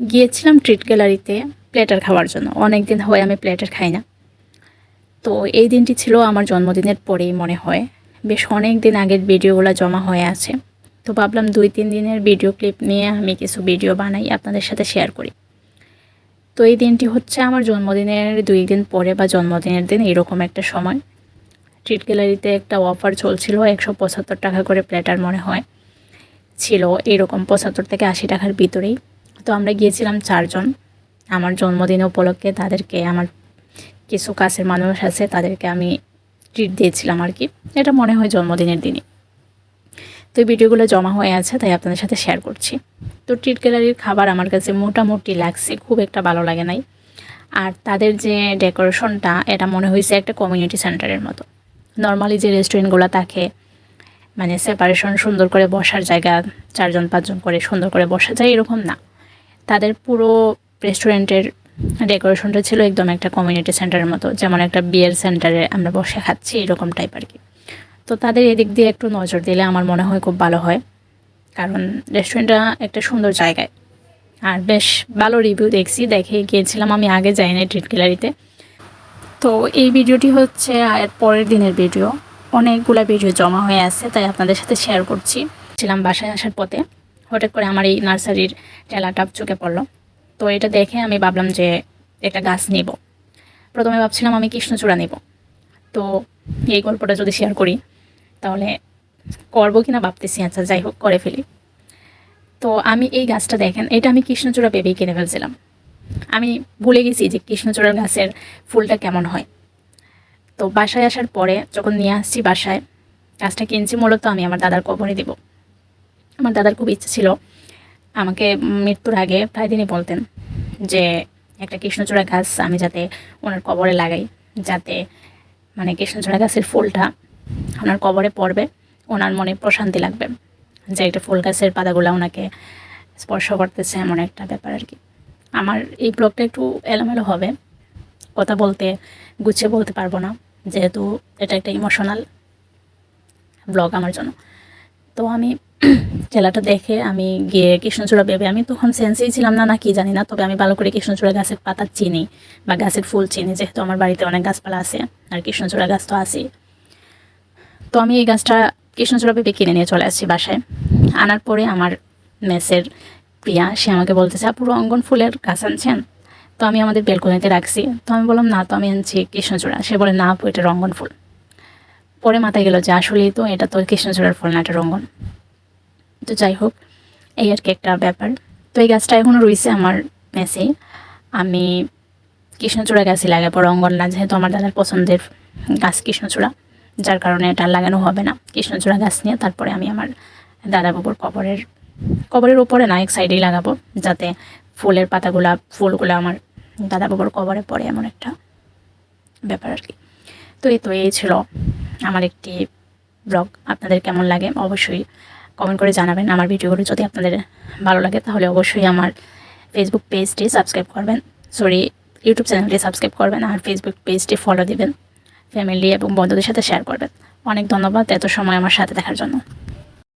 গিয়েছিলাম ট্রিট গ্যালারিতে প্লেটার খাওয়ার জন্য। অনেক দিন হয় আমি প্লেটার খাই না। তো এই দিনটি ছিল আমার জন্মদিনের পরেই মনে হয়। বেশ অনেক দিন আগের ভিডিওগুলো জমা হয়ে আছে। তো ভাবলাম দুই, তিন দিনের ভিডিও ক্লিপ নিয়ে আমি কিছু ভিডিও বানাই, আপনাদের সাথে শেয়ার করি। তো এই দিনটি হচ্ছে আমার জন্মদিনের দুই দিন পরে বা জন্মদিনের দিন এরকম একটা সময়। ট্রিট গ্যালারিতে একটা অফার চলছিল, একশো পঁচাত্তর টাকা করে প্লেটার মনে হয়। ছিল এরকম পঁচাত্তর থেকে আশি টাকার ভিতরেই। তো আমরা গিয়েছিলাম চারজন। আমার জন্মদিন উপলক্ষে তাদেরকে আমার কিছু কাছের মানুষ আছে, তাদেরকে আমি ট্রিট দিয়েছিলাম আর কি। এটা মনে হয় জন্মদিনের দিনই। তো ভিডিওগুলো জমা হয়ে আছে, তাই আপনাদের সাথে শেয়ার করছি। তো ট্রিট গ্যালারির খাবার আমার কাছে মোটামুটি লাগছে খুব একটা ভালো লাগে নাই। আর তাদের যে ডেকোরেশনটা এটা মনে হয়েছে একটা কমিউনিটি সেন্টারের মতো। নর্মালি যে রেস্টুরেন্টগুলো থাকে মানে সেপারেশন সুন্দর করে বসার জায়গা, চারজন, পাঁচজন করে সুন্দর করে বসা যায়, এরকম না। তাদের পুরো রেস্টুরেন্টের ডেকোরেশনটা ছিল একদম একটা কমিউনিটি সেন্টারের মতো। যেমন একটা বিয়ের সেন্টারে আমরা বসে খাচ্ছি, এরকম টাইপ আর কি। তো তাদের এদিক দিয়ে একটু নজর দিলে আমার মনে হয় খুব ভালো হয়। কারণ রেস্টুরেন্টটা একটা সুন্দর জায়গায়। আর বেশ ভালো রিভিউ দেখছি, দেখে গিয়েছিলাম আমি আগে যাইনি ট্রিট গ্যালারিতে তো এই ভিডিওটি হচ্ছে এর পরের দিনের ভিডিও অনেকগুলো ভিডিও জমা হয়ে আছে, তাই আপনাদের সাথে শেয়ার করছি। ছিলাম বাসায় আসার পথে। হঠাৎ করে আমার এই নার্সারির ঠেলাটা চোখে পড়ল। তো এটা দেখে আমি ভাবলাম যে একটা গাছ নিব। প্রথমে ভাবছিলাম আমি কৃষ্ণচূড়া নিব। তো এই গল্পটা যদি শেয়ার করি, তাহলে করব কিনা ভাবতেছি আচ্ছা যাই হোক, করে ফেলি। তো আমি এই গাছটা দেখেন, এটা আমি কৃষ্ণচূড়া ভেবেই কিনে ফেলছিলাম। আমি ভুলে গেছি যে কৃষ্ণচূড়ার গাছের ফুলটা কেমন হয়। তো বাসায় আসার পরে যখন নিয়ে আসছি বাসায়, গাছটা কিনছি, মূলত আমি আমার দাদার কবরে দিব। আমার দাদার খুব ইচ্ছে ছিল। আমাকে মৃত্যুর আগে প্রায় দিনই বলতেন যে, একটা কৃষ্ণচূড়া গাছ আমি যাতে ওনার কবরে লাগাই, যাতে মানে কৃষ্ণচূড়া গাছের ফুলটা ওনার কবরে পড়বে, ওনার মনে প্রশান্তি লাগবে। যে একটা ফুল গাছের পাতাগুলো ওনাকে স্পর্শ করতেছে এমন একটা ব্যাপার আর কি। আমার এই ব্লগটা একটু এলোমেলো হবে। কথা বলতে, গুছিয়ে বলতে পারব না, যেহেতু এটা একটা ইমোশনাল ব্লগ আমার জন্য। তো আমি জেলাটা দেখে আমি গিয়ে কৃষ্ণচূড়া ভেবে, আমি তখন সেন্সেই ছিলাম না না কি জানি না, তবে আমি ভালো করে কৃষ্ণচূড়া গাছের পাতা চিনি বা গাছের ফুল চিনি, যেহেতু আমার বাড়িতে অনেক গাছপালা আছে আর কৃষ্ণচূড়া গাছ তো আছেই। তো আমি এই গাছটা কৃষ্ণচূড়া ভেবে কিনে নিয়ে চলে আসছি বাসায়। আনার পরে আমার মেসের প্রিয়া, সে আমাকে বলতেছে, আপু অঙ্গন ফুলের গাছ আনছেন? তো আমি আমাদের বেলকনিতে রাখছি। তো আমি বললাম, না, তো আমি আনছি কৃষ্ণচূড়া। সে বলে, না আপু, এটা রঙ্গন ফুল। পরে মাথায় গেল যে, আসলেই তো এটা তো কৃষ্ণচূড়ার ফুল, না এটা রঙ্গন। তো যাই হোক, এই আর কি একটা ব্যাপার। তো এই গাছটা এখনও রয়েছে আমার মেসে। আমি কৃষ্ণচূড়া গাছই লাগাবো রঙ্গন না যেহেতু আমার দাদার পছন্দের গাছ কৃষ্ণচূড়া, যার কারণে এটা লাগানো হবে না। কৃষ্ণচূড়া গাছ নিয়ে তারপরে আমি আমার দাদা বাবুর কবরের কবরের ওপরে না, এক সাইডেই লাগাবো, যাতে ফুলের পাতাগুলা, ফুলগুলো আমার দাদা বাবুর কবরে পড়ে, এমন একটা ব্যাপার আর কি। তো এই তো এই ছিল আমার একটি ব্লগ। আপনাদের কেমন লাগে? অবশ্যই কমেন্ট করে জানাবেন। আমার ভিডিওগুলো যদি আপনাদের ভালো লাগে, তাহলে অবশ্যই আমার ফেসবুক পেজটি সাবস্ক্রাইব করবেন। সরি ইউটিউব চ্যানেলটি সাবস্ক্রাইব করবেন আর ফেসবুক পেজটি ফলো দিবেন। ফ্যামিলি এবং বন্ধুদের সাথে শেয়ার করবেন। অনেক ধন্যবাদ এত সময় আমার সাথে দেখার জন্য।